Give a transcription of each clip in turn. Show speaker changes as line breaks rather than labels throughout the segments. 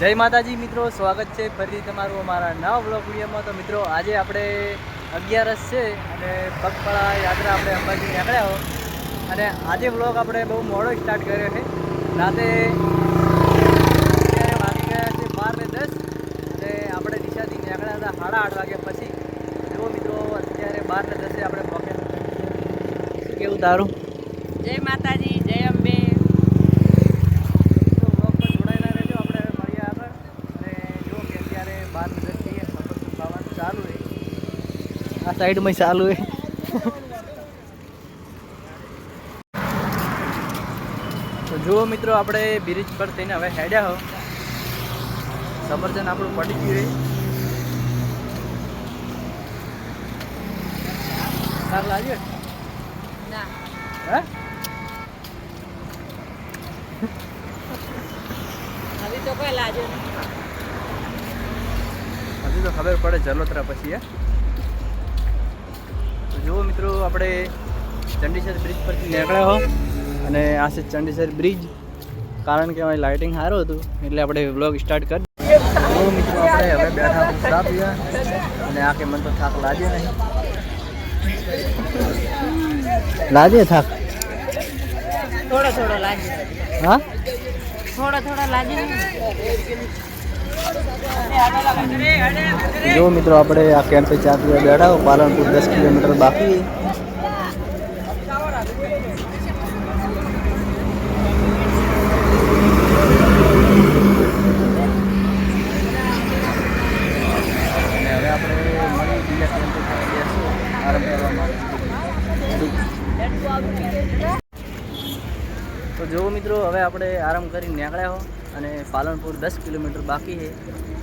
જય માતાજી મિત્રો, સ્વાગત છે ફરીથી તમારું અમારા નવા બ્લોક વિડીયોમાં. તો મિત્રો, આજે આપણે અગિયારસ છે અને પગપાળા યાત્રા આપણે અંબાજી નીકળ્યા અને આજે બ્લોગ આપણે બહુ મોડો સ્ટાર્ટ કર્યો છે. રાતે અત્યારે વાગી ગયા છે બાર ને દસ અને આપણે દિશાથી નીકળ્યા હતા સાડા આઠ વાગ્યા પછી. જુઓ મિત્રો, અત્યારે બાર ને દસે આપણે પોકેટ કેવું તારું?
જય માતાજી, જય અંબે
તો બ્લોગ પર જોડાયેલા રહેજો આપણે મળીએ આગળ અને જો કે અત્યારે બાર દસ થઈએ સફર ખાવાનું ચાલુ છે આ સાઈડમાં ચાલુ હોય તો જુઓ મિત્રો આપણે બ્રિજ પર થઈને હવે હેડ્યા હો. સમર્જન આપણું પડી ગયું સારું લાગ્યું?
ના.
હે? હજુ તો ખબર પડે જલોતરા પછી જુઓ મિત્રો આપણે ચંડીસર બ્રિજ પરથી નીકળ્યા હો. અને આ છે ચંડીસર બ્રિજ કારણ કે અમારી લાઇટિંગ સારું હતું એટલે આપણે વ્લોગ સ્ટાર્ટ કરી જુઓ મિત્રો આપણે હવે બેઠા ચા પીવા. અને આ કે મને તો થાક લાગે નહીં. લાગે થાક?
થોડો થોડો લાગે.
હા?
થોડો થોડો લાગે
જો મિત્રો આપણે આ કેમ્પે ચાર પીવા બેઠા પાલનપુર દસ કિલોમીટર બાકી. તો જુઓ મિત્રો, હવે આપણે આરામ કરીને નીકળ્યા હો. અને પાલનપુર દસ કિલોમીટર બાકી છે.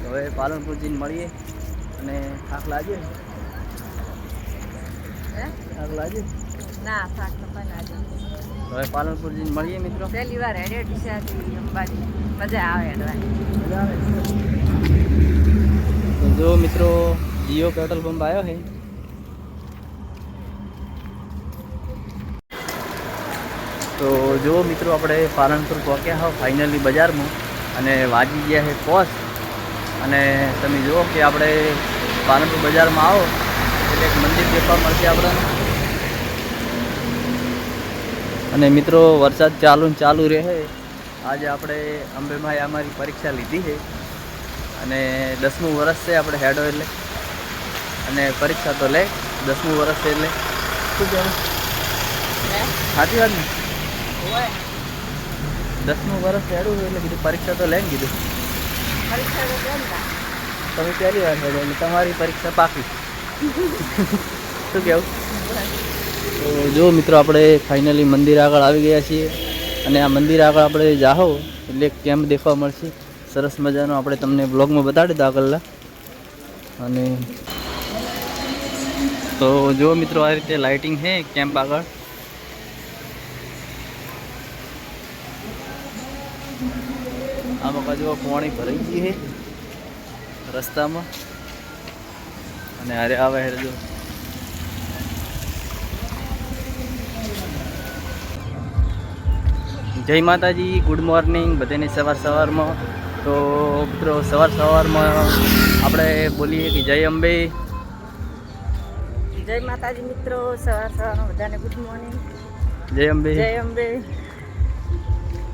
હવે પાલનપુર જઈને મળીએ અને થાક લાગ્યો થાક લાગ્યો
ના થાક લાગે
હવે પાલનપુર જઈને મળીએ મિત્રો.
પહેલી વાર હેડે ડીસાથી અંબાજી. મજા આવે હેડવાની
મજા આવે. જો મિત્રો જીઓ પેટ્રોલ પંપ આવ્યો છે. તો જો મિત્રો આપણે પાલનપુર પહોંચ્યા હો ફાઇનલી બજારમાં. અને વાગી ગયા છે પોસ અને તમે જુઓ કે આપણે પાલનપુર બજારમાં આવો એટલે એક મંદિર દેખવા મળશે આપણને. અને મિત્રો વરસાદ ચાલુ ને ચાલુ રહે. આજે આપણે અંબેમાએ અમારી પરીક્ષા લીધી છે. અને દસમું વર્ષ છે આપણે હેડો એટલે. અને પરીક્ષા તો લે દસમું વર્ષ છે એટલે. શું કહેવાય? સાચી વાત ને? દસમું વર્ષ હેડું એટલે કીધું પરીક્ષા તો લે ને? કીધું તમે પહેલી વાર હેડો એટલે તમારી પરીક્ષા પાકી. શું કહેવું તો જો મિત્રો આપણે ફાઇનલી મંદિર આગળ આવી ગયા છીએ. અને આ મંદિર આગળ આપણે જાઓ એટલે કેમ્પ દેખવા મળશે. સરસ મજાનો આપણે તમને બ્લોગમાં બતાડી દો આગળના. અને તો જો મિત્રો આ રીતે લાઇટિંગ છે કેમ્પ આગળ. આ બકા જો પાણી ભરાઈ ગઈ છે રસ્તામાં. અને અરે આવે હેરે જો. જય માતાજી ગુડ મોર્નિંગ બધાને સવાર સવારમાં. તો મિત્રો સવાર સવારમાં આપણે બોલીએ કે જય અંબે.
જય માતાજી મિત્રો સવાર સવારમાં બધાને ગુડ મોર્નિંગ
જય અંબે.
જય અંબે.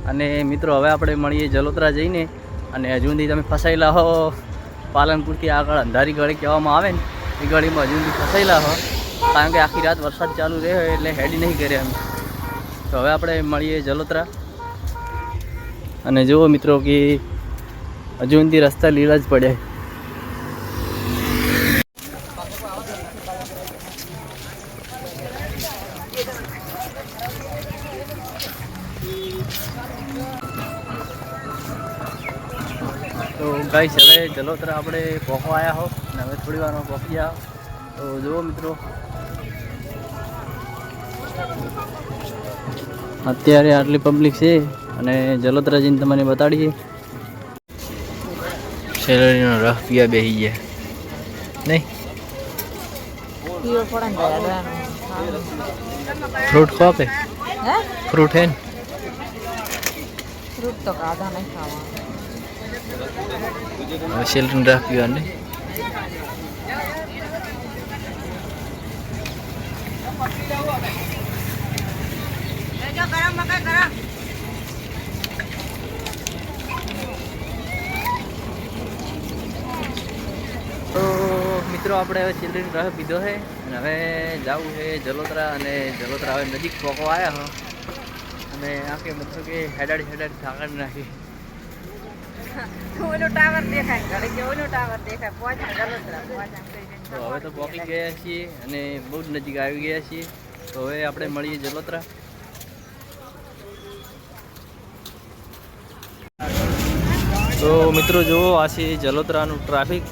અને મિત્રો, હવે આપણે મળીએ જલોત્રા જઈને અને હજુ સુધી તમે ફસાયેલા હો. પાલનપુરથી આગળ અંધારી ગળી કહેવામાં આવે ને, એ ગળીમાં હજુ સુધી ફસાયેલા હો. કારણ કે આખી રાત વરસાદ ચાલુ રહ્યો એટલે હેડી નહીં કરે અમે. તો હવે આપણે મળીએ જલોત્રા. અને જુઓ મિત્રો કે હજુ સુધી રસ્તા લીલા જ પડ્યા. તો ગાઈસ હવે જલોતરા આપણે પહોંચવા આવ્યા હો અને હવે થોડી વારમાં પહોંચી જાઓ તો જુઓ મિત્રો. અત્યારે આટલી પબ્લિક છે અને જલોતરા જઈને તમને બતાડીએ. સેલરીનો રસ પીવા બેસી ગયા. નહીં?
ને
ફ્રૂટ
કોપે
ફ્રૂટ હે ને?
ફ્રૂટ તો કાઢા નહીં
હવે ચિલ્ડ્રન ડ્રાફ્ટ પીવાની
લેજો ગરમ મકાઈ ગરમ
તો મિત્રો આપણે હવે ચિલ્ડ્રન ડ્રાફ્ટ પીધો છે અને હવે જવું છે જલોતરા અને જલોતરા હવે નજીક પોકો આવ્યા હો. અને આખે મતલબ કે હેડાડી હેડાડી થાકડ નાખી.
ઓલું ટાવર દેખાય ઘડી કે ઓલું ટાવર દેખાય પહોંચ ગલોતરા પહોંચ
તો હવે તો પોકી ગયા છીએ અને બહુ જ નજીક આવી ગયા છીએ. તો હવે આપણે મળીએ જલોતરા તો મિત્રો જુઓ આ છે જલોતરાનું ટ્રાફિક.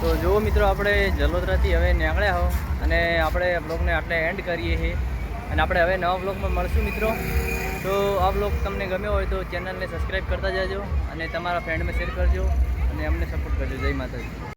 તો જુઓ મિત્રો, આપણે જલોદરાથી હવે નીકળ્યા હો અને આપણે બ્લોગને આટલે એન્ડ કરીએ છીએ. અને આપણે હવે નવા બ્લોગમાં મળશું મિત્રો. તો આ બ્લોગ તમને ગમ્યો હોય તો ચેનલને સબસ્ક્રાઈબ કરતા જજો અને તમારા ફ્રેન્ડમાં શેર કરજો અને અમને સપોર્ટ કરજો. જય માતાજી.